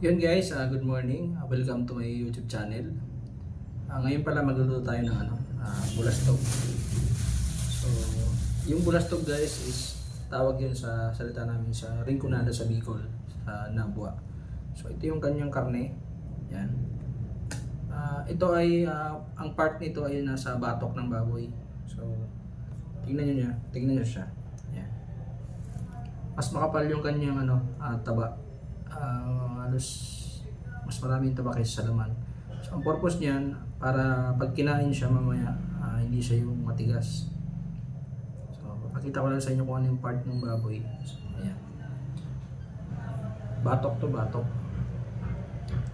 Yun guys, ah, good morning. Ah, welcome to my YouTube channel. Ah, ngayon pala magluluto tayo ng ano, ah, bulastog. So, yung bulastog guys is tawag yun sa salita namin sa Rinconada sa Bicol, sa Nabua. So, ito yung kanyang karne. Yan. Ah, ito ay, ah, ang part nito ay nasa batok ng baboy. So, tingnan nyo niya, tingnan nyo siya. Yan. Mas makapal yung kanyang ano, ah, taba ah, halos mas maraming taba kaysa sa laman. So, ang purpose niyan, para pag kinain siya mamaya, ah, hindi siya yung matigas. So, papakita ko lang sa inyo kung ano yung part ng baboy. So, ayan. Batok to batok.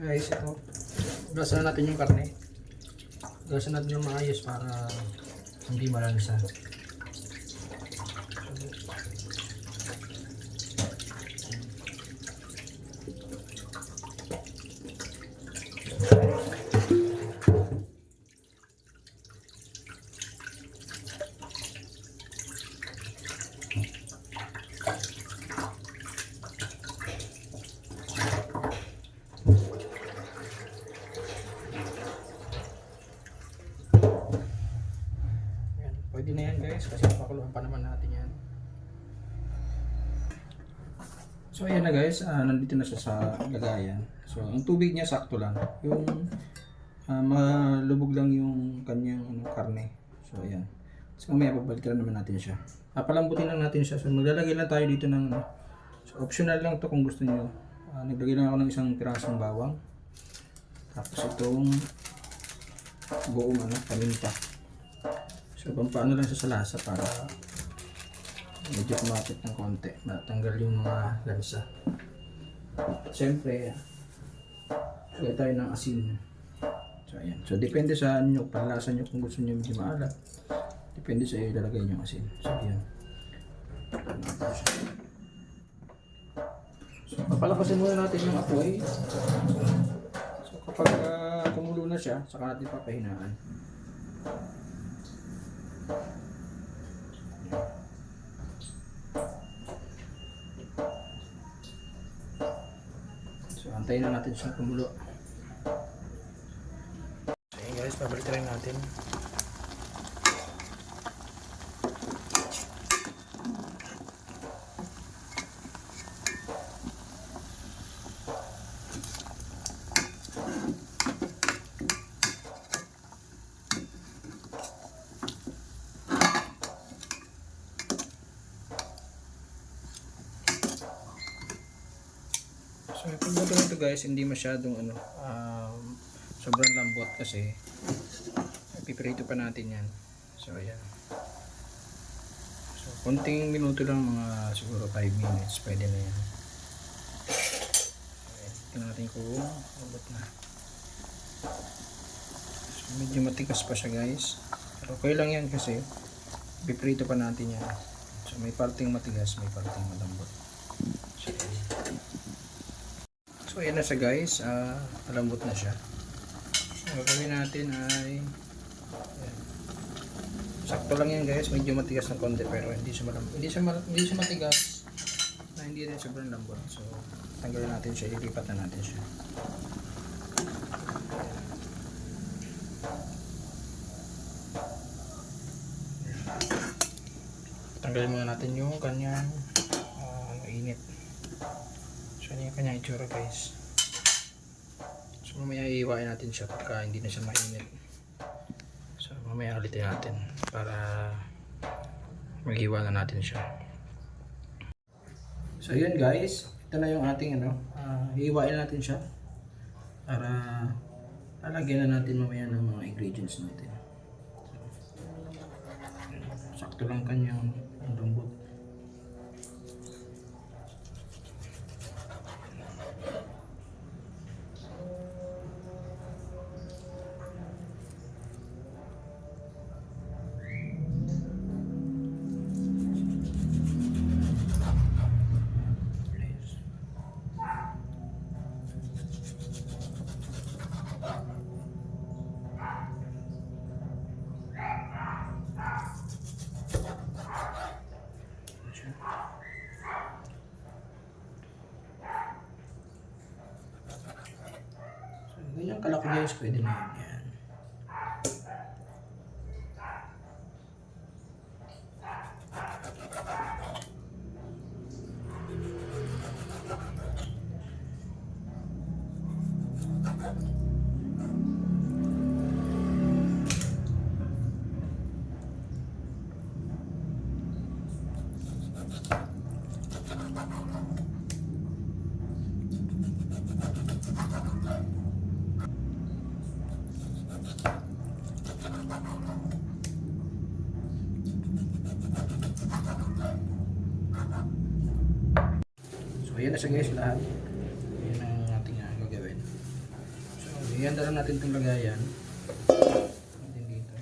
Guys, ito. Gasan natin yung karne. Gasan natin yung maayos para hindi malansa. Yan. Pwede na yan guys kasi pakuluan pa naman natin yan. So ayan na guys, ah, nandito na siya sa lagayan. So ang tubig niya sakto lang. Yung ah, malubog lang yung kanyang ano, karne. So ayan. So mamaya babalikan naman natin siya. Ah, palambutin lang natin siya. So maglalagay lang tayo dito ng ano. So optional lang to kung gusto niyo. Ah, naglagay lang ako ng isang pirasong bawang. Tapos itong buong ano, paminta. So, pampaano lang siya sa lasa para medyo kumapit ng konti. Matanggal yung mga lansa. At syempre, lagay tayo ng asin. So, ayan. So, depende sa inyo, panlasa nyo kung gusto nyo medyo maalat. Depende sa iyo ilalagay nyo asin. So, ayan. So, papalakasin muna natin yung apoy. So, kapag ah, kumulo na siya, saka natin papahinaan. So, antayin na natin siyang kumulo. So, guys, pabalik rin natin. So, yung pagluto nito guys, hindi masyadong ano, um, sobrang lambot kasi piprito pa natin yan. So, ayan. So, konting minuto lang, mga siguro 5 minutes, pwede na yan. Okay, tingnan natin kung lambot na. So, medyo matigas pa siya guys. Pero okay lang yan kasi piprito pa natin yan. So, may parting matigas, may parting malambot. So, ayan. So ayan na siya guys, ah malambot na siya. Ang gagawin natin ay ayan. Sakto lang yan guys, medyo matigas ng konti pero hindi siya malambot. Hindi siya, mal- hindi siya matigas na hindi rin sobrang lambot. So tanggalin natin siya, ilipat na natin siya. Tanggalin muna natin yung kanyang ah, init. So, yan yung kanyang itsura guys. So, mamaya iiwain natin siya pagka hindi na siya mainit. So, mamaya ulitin natin para maghiwa na natin siya. So, yun guys. Ito na yung ating ano. Uh, iiwain natin siya para lalagyan na natin mamaya ng mga ingredients natin. So, sakto lang kanyang lambot. Guys, pwede na yan. yan. Ayan na siya guys lahat. Ayan ang ating uh, gagawin. So, iyan na natin itong lagayan. Dito.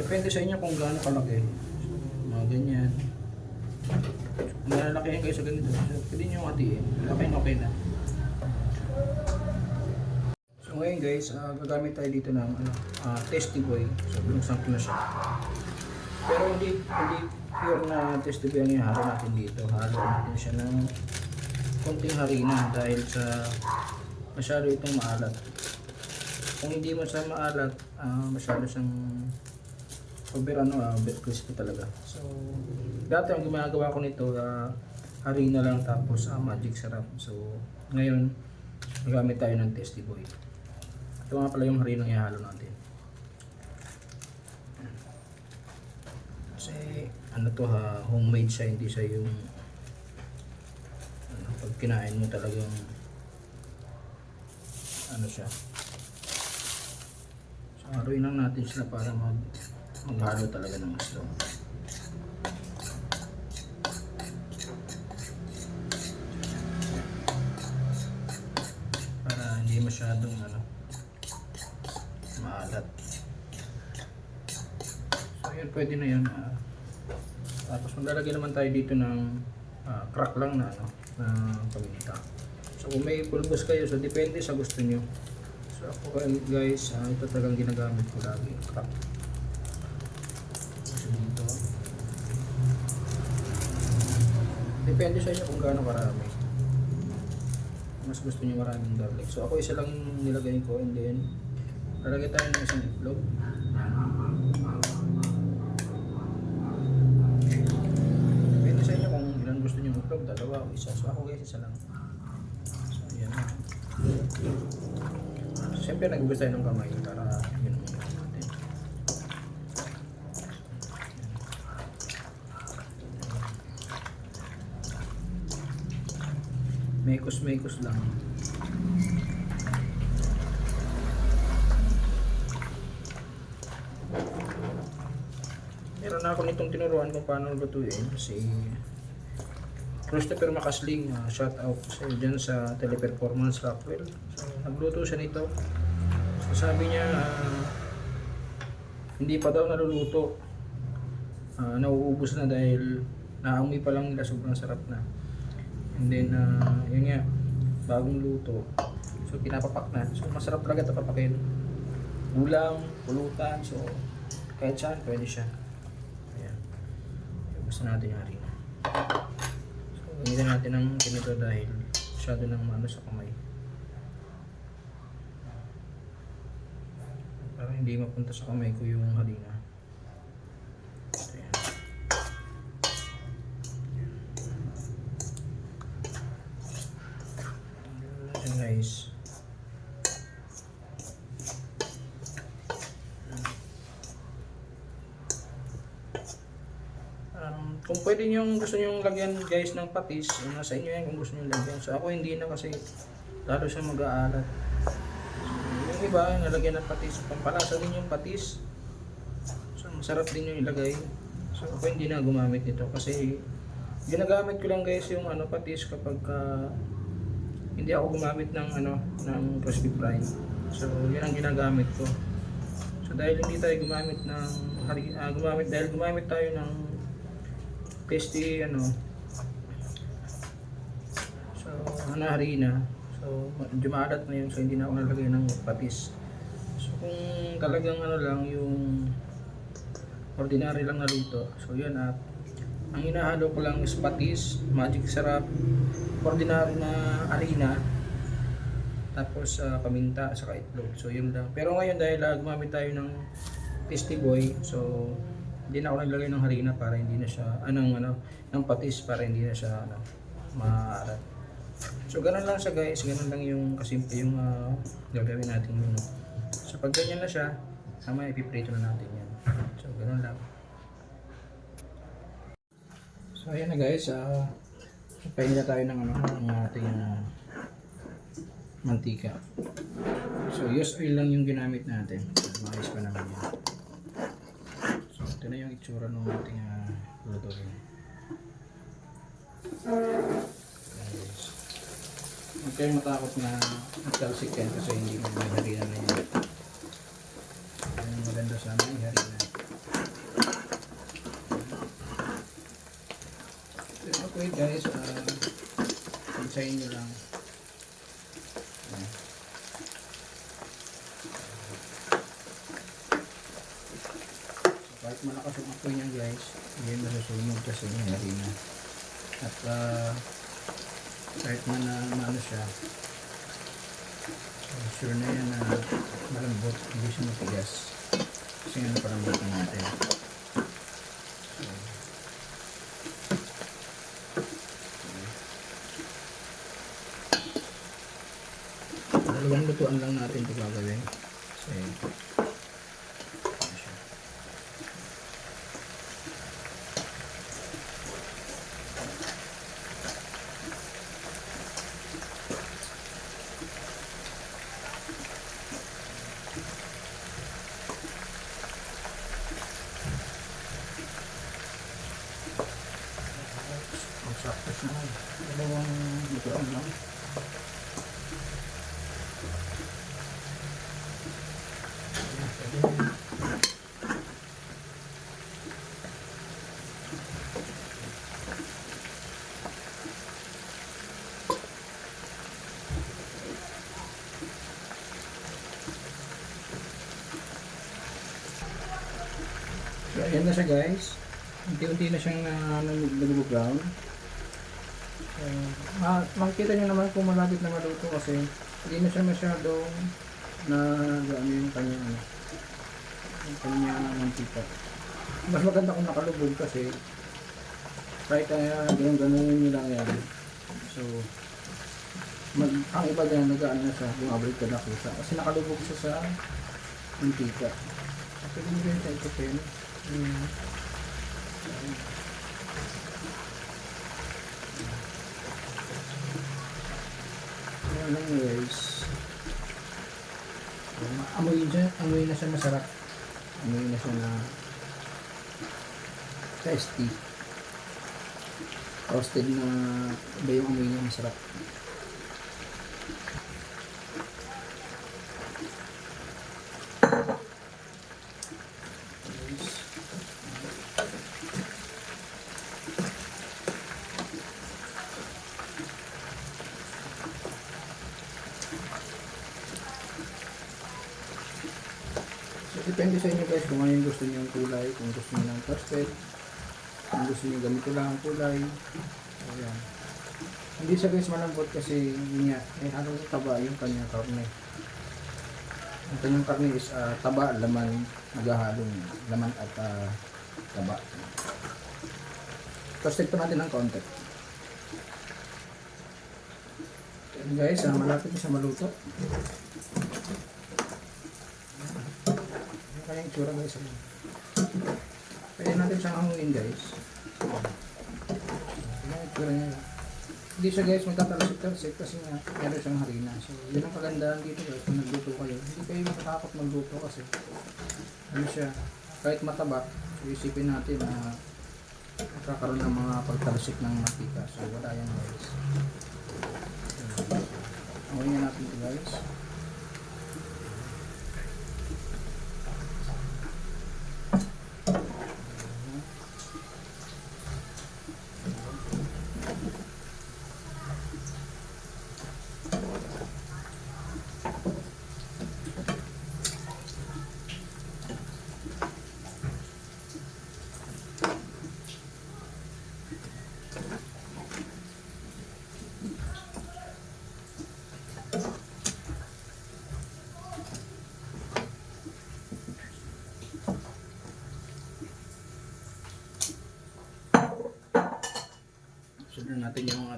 Depende sa inyo kung gaano kalaki. So, mga ganyan. Kung malalaki yan kayo sa ganito, so, pwede nyo. Okay na okay na. So ngayon guys, ah, gagamit tayo dito ng ano, ah, testy boy. So binuksan ko na siya. Pero hindi hindi pure na testy boy ang ihalo natin dito. Halo natin siya ng konting harina dahil sa masyado itong maalat. Kung hindi mo siya maalat, ah, masyado siyang over ano, bit crispy talaga. So dati ang gumagawa ko nito, ah, harina lang tapos ah, magic sarap. So ngayon, Magamit tayo ng testy boy. Ito nga pala yung harinang ihalo natin. Kasi ano to ha, homemade siya, hindi siya yung ano, pag kinain mo talagang ano siya. So haruin lang natin sila para mag maghalo talaga ng islo. para hindi masyadong ano maalat so yun pwede na yun ah. tapos maglalagay naman tayo dito ng ah, crack lang na ano na paminta so kung may pulbos kayo so depende sa gusto nyo so ako guys ah, ito talagang ginagamit ko lagi crack so dito depende sa inyo kung gaano karami mas gusto niyo maraming garlic. So ako isa lang nilagay ko and then lalagay tayo ng isang itlog. Depende sa inyo kung ilan gusto niyo itlog, dalawa o isa. So ako guys isa lang. So yan na. So, Siyempre nagbugas tayo ng kamay para yun gawin natin. Mekos-mekos lang. Meron na ako nitong tinuruan kung paano lutuin. Si Christopher Macasling, uh, shout out sa iyo dyan sa Teleperformance Rockwell. So, nagluto siya nito. So, sabi niya, ah, hindi pa daw naluluto. Ah, nauubos na dahil naamoy pa lang nila sobrang sarap na. And then, uh, yun nga, bagong luto. So, pinapapak na. So, masarap talaga ito papakin. Ulam, pulutan, so, kahit saan, pwede siya. Ayan. Gusto natin yung harina. Gamitin natin ng ganito dahil masyado nang maano sa kamay. Para hindi mapunta sa kamay ko yung harina. Ayan. Ayan guys. Um, kung pwede nyo gusto nyo lagyan guys ng patis, nasa inyo yan kung gusto nyo lagyan. So ako hindi na kasi lalo siya mag-aalat. So, yung iba, nalagyan ng patis. Pampalasa din yung patis. So masarap din yung ilagay. So ako hindi na gumamit nito kasi ginagamit ko lang guys yung ano patis kapag ka hindi ako gumamit ng ano ng crispy fry. So yun ang ginagamit ko. So dahil hindi tayo gumamit ng ah, gumamit dahil gumamit tayo ng tasty ano so ano harina so medyo maalat na yun so hindi na ako nalagay ng patis so kung talagang ano lang yung ordinary lang na luto so yun at Ang hinahalo ko lang is patis, magic syrup, ordinary na harina, tapos ah, paminta saka itlog. So yun lang. Pero ngayon dahil uh, gumamit tayo ng tasty boy, so hindi na ako naglagay ng harina para hindi na siya anong ano ng patis para hindi na siya ano maalat. So ganun lang siya guys, ganun lang yung kasimple yung ah, gagawin natin menu. So pag ganyan na siya, sama ipiprito na natin yan. So ganun lang. So ayan na guys, ah pahingi na tayo ng ano, ng ating ah, mantika. So use oil lang yung ginamit natin. Maayos pa naman yan. So ito na yung itsura ng ating uh, lutuin. Guys. Huwag kayong matakot na magtalsik yan kasi hindi harina na yan. Yan ang maganda sana yung harina. Okay guys, uh, pansayin nyo lang. Ayan. So, kahit ang apoy niyan guys, hindi na nasusunog kasi yung harina. At uh, kahit man na maano siya, so sure na yan na malambot, hindi siya matigas. Kasi nga napalambutan natin. So, dalawang lutuan lang natin ito gagawin. Kasi, ano siya. Ang sakto siya. Dalawang lutuan lang. Na siya guys. Unti-unti na siyang uh, nag-brown. So, ma makikita nyo naman kung malapit na maluto kasi hindi na siya masyadong na ano yung kanya ano, yung kanya mantika. Mas maganda kung nakalubog kasi kahit kaya ganun ganun yung lang yan. So, mag, ang iba dyan nagaan na siya, bumabalik ka na kusa. Kasi nakalubog siya sa mantika. Pwede nyo rin tayo ito pen. Hmm. Ayan lang guys. Um, amoy dyan, amoy na siya masarap. Amoy na siya na tasty. Roasted na iba yung amoy niya masarap. Depende sa inyo guys kung ano yung gusto niyo yung kulay, kung gusto niyo ng pastel, kung gusto niyo ganito lang ang kulay. Ayan. Hindi siya guys malambot kasi nga, eh halong taba yung kanya karne. Ang kanyang karne is ah, taba, laman, naghahalong laman at ah, taba. Toasted pa natin ng konti. Ayan guys, ah, malapit na siya maluto. Kaya yung tsura guys? Pwede natin siyang amuin guys. Ano yung tsura niya? Hindi siya guys magtatalsik-talsik kasi nga meron siyang harina. So yun ang kagandahan dito guys kung nagluto kayo. Hindi kayo matatakot magluto kasi ano siya, kahit mataba, so isipin natin na magkakaroon ng mga pagtalsik ng mantika. So wala yan guys. Amuin na natin ito guys.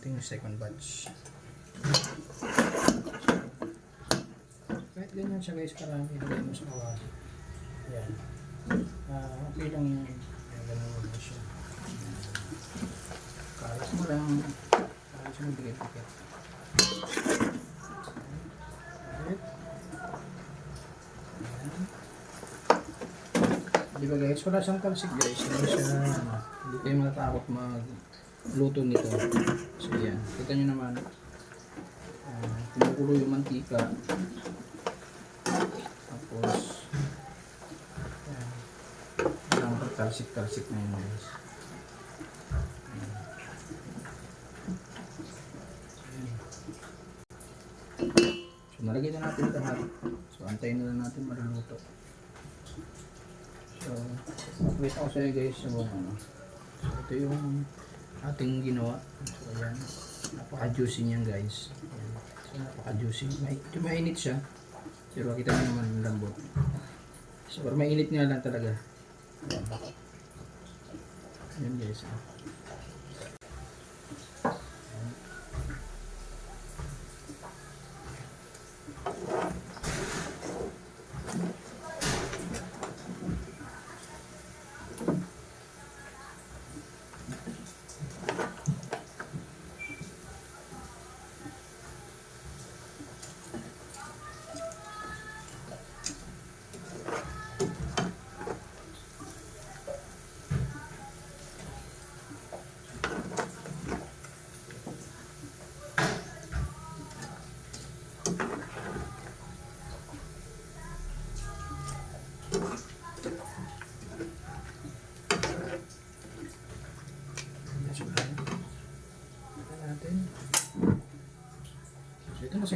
Natin yung second batch. Kahit ganyan siya guys, karami ilagay mo sa kawali. Ayan. Ah, okay lang yung Ayan, ganun mo siya. Kalas mo lang. Kalas mo. Dikit. Ayan. Di ba guys, wala siyang talsik guys. Hindi siya, hindi kayo matatakot magluto nito. So yan, kita nyo naman. Uh, kumukulo yung mantika. Tapos. Walang talsik-talsik na yun guys. So, nalagay na natin lahat. So, antayin na lang natin maluluto. So, wait ako sa'yo guys yung ano. So, ito yung ating ginawa. So, ayan. Napaka-juicy niyan guys. So, napaka-juicy. May, ito mainit siya. Pero kita nyo naman ang lambot. So, mainit nga lang talaga. Ayan. Ayan guys. ah.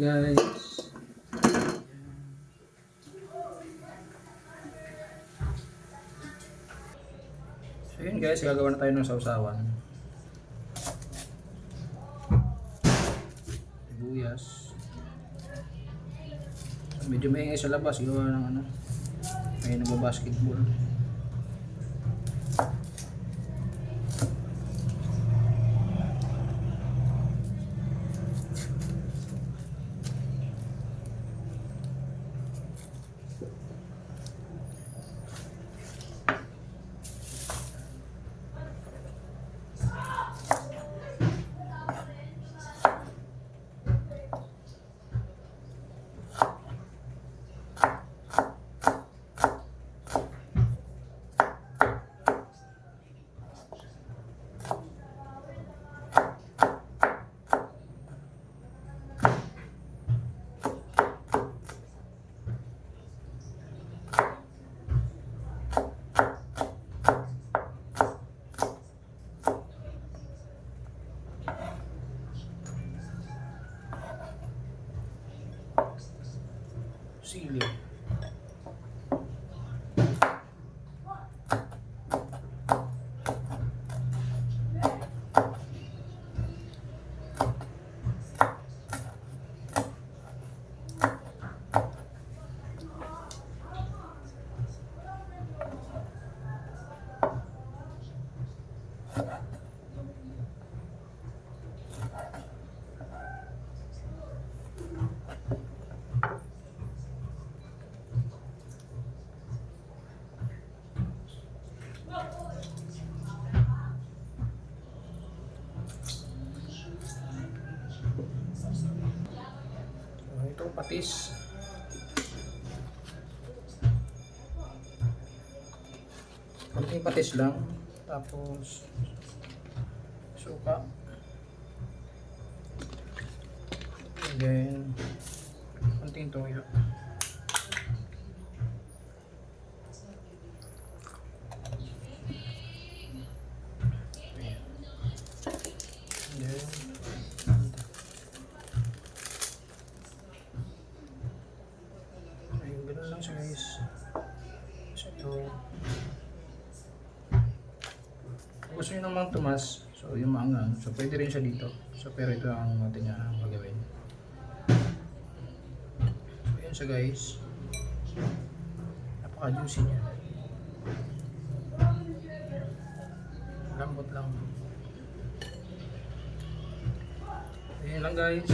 Guys. So yun guys, gagawa na tayo ng sausawan. Sibuyas. Medyo maingay sa labas, gawa ng ano. May nagbabasketball. Sili. Konting patis lang. Tapos suka. And then konting toyo. Ayan. And then Ayun, ganun lang siya guys. So, ito. Kung gusto nyo naman tumas, so yung maangang, rin siya dito. So pero ito ang ating uh, magawin. So yun siya guys. Napaka-juicy niya. Lambot lang. Ayan lang guys.